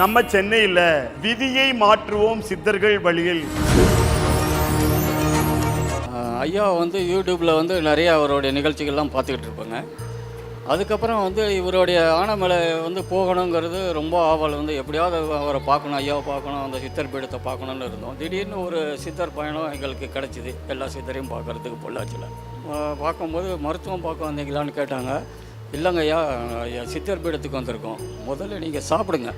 நம்ம சென்னையில் விதியை மாற்றுவோம் சித்தர்கள் வழியில். ஐயா வந்து யூடியூப்பில் வந்து நிறைய அவருடைய நிகழ்ச்சிகள்லாம் பார்த்துக்கிட்டு இருப்பாங்க. அதுக்கப்புறம் வந்து இவருடைய ஆனமலை வந்து போகணுங்கிறது ரொம்ப ஆவல் வந்து எப்படியாவது அவரை பார்க்கணும் ஐயாவை பார்க்கணும் அந்த சித்தர் பீடத்தை பார்க்கணுன்னு இருந்தோம். திடீர்னு ஒரு சித்தர் பயணம் எங்களுக்கு கிடச்சிது எல்லா சித்தரையும் பார்க்கறதுக்கு பொள்ளாச்சியில். பார்க்கும்போது மருத்துவம் பார்க்க வந்தீங்களான்னு கேட்டாங்க. இல்லைங்க ஐயா சித்தர் பீடத்துக்கு வந்திருக்கோம். முதல்ல நீங்கள் சாப்பிடுங்க.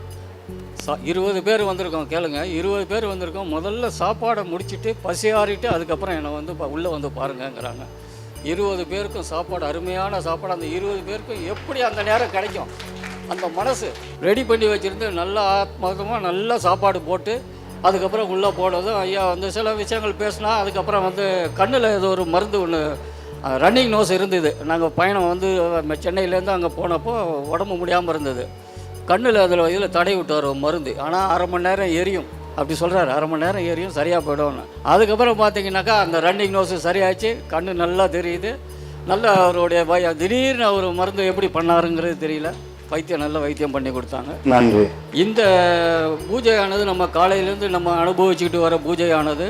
சா இருபது பேர் வந்திருக்கோம் கேளுங்க. இருபது பேர் வந்திருக்கோம். முதல்ல சாப்பாடை முடிச்சுட்டு பசி ஆறிட்டு அதுக்கப்புறம் என்னை வந்து உள்ளே வந்து பாருங்கங்கிறாங்க. இருபது பேருக்கும் சாப்பாடு அருமையான சாப்பாடு. அந்த இருபது பேருக்கும் எப்படி அந்த நேரம் கிடைக்கும்? அந்த மனசு ரெடி பண்ணி வச்சுருந்து நல்லா ஆத்மார்த்தமாக நல்லா சாப்பாடு போட்டு அதுக்கப்புறம் உள்ளே போனதும் ஐயா வந்து சில விஷயங்கள் பேசினா அதுக்கப்புறம் வந்து கண்ணில் ஏதோ ஒரு மருந்து ஒன்று ரன்னிங் நோஸ் இருந்தது. நாங்கள் பயணம் வந்து சென்னையிலேருந்து அங்கே போனப்போ உடம்பு முடியாமல் இருந்தது. கண்ணில் அதில் இதில் தடை விட்டார் மருந்து. ஆனால் அரை மணி நேரம் எரியும். அப்படி சொல்கிறாரு அரை மணி நேரம் எரியும் சரியாக போயிடும்னு. அதுக்கப்புறம் பார்த்தீங்கன்னாக்கா அந்த ரன்னிங் நோஸு சரியாச்சு கண்ணு நல்லா தெரியுது. நல்ல அவருடைய பய திடீர்னு அவர் மருந்து எப்படி பண்ணாருங்கிறது தெரியல. வைத்தியம் நல்ல வைத்தியம் பண்ணி கொடுத்தாங்க. நன்றி. இந்த பூஜையானது நம்ம காலையிலேருந்து நம்ம அனுபவிச்சுக்கிட்டு வர பூஜையானது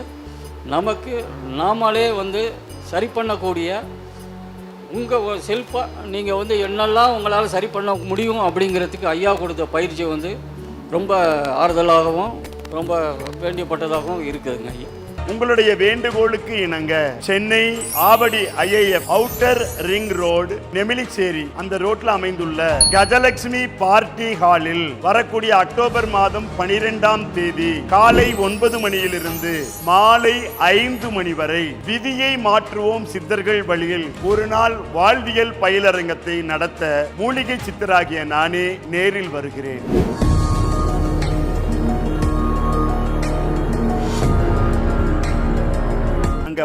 நமக்கு நாமளே வந்து சரி பண்ணக்கூடிய உங்கள் செல்ஃபாக நீங்கள் வந்து என்னெல்லாம் உங்களால் சரி பண்ண முடியும் அப்படிங்கிறதுக்கு ஐயா கொடுத்த பயிற்சி வந்து ரொம்ப ஆறுதலாகவும் ரொம்ப வேண்டியப்பட்டதாகவும் இருக்குதுங்க ஐயா. உங்களுடைய வேண்டுகோளுக்கு இணங்க Chennai Avadi IAF outer ring road Nemilichery அந்த ரோட்ல அமைந்துள்ள கஜலட்சுமி பார்ட்டி ஹாலில் வரக்கூடிய அக்டோபர் மாதம் பனிரெண்டாம் தேதி காலை ஒன்பது மணியிலிருந்து மாலை ஐந்து மணி வரை விதியை மாற்றுவோம் சித்தர்கள் வழியில் ஒரு நாள் வாழ்வியல் பயிலரங்கத்தை நடத்த மூலிகை சித்தராகிய நானே நேரில் வருகிறேன்.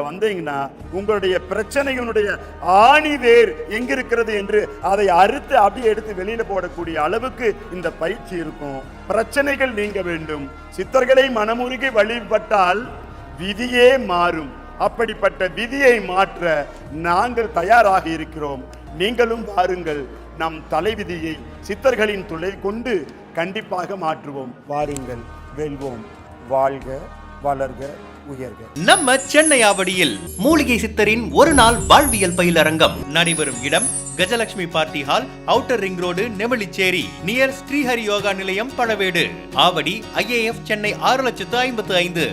நீங்கள் வந்தீங்கன்னா உங்களுடைய பிரச்சனையினுடைய ஆணி வேர் எங்க இருக்கிறது என்று அதை அறுத்து அப்படியே எடுத்து வெளியில் போடக்கூடிய அளவுக்கு இந்த பயிற்சி இருக்கும். பிரச்சனைகள் நீங்க வேண்டும். சித்தர்களை மனமுருகி வழிபட்டால் விதியே மாறும். அப்படிப்பட்ட விதியை மாற்ற நாங்கள் தயாராக இருக்கிறோம். நீங்களும் வாருங்கள். நம் தலைவிதியை சித்தர்களின் துளை கொண்டு கண்டிப்பாக மாற்றுவோம். வாருங்கள். வெல்வோம். வாழ்க வளர்க உயர்க. நம்ம சென்னை ஆவடியில் மூலிகை சித்தரின் ஒரு நாள் வாழ்வியல் பயிலரங்கம். நடைபெறும் இடம் Gajalakshmi party hall outer ring road Nemilichery near Srihari Yoga Nilayam Pazhavedu. Avadi IAF Chennai ஆறு லட்சத்து ஐம்பத்து ஐந்து.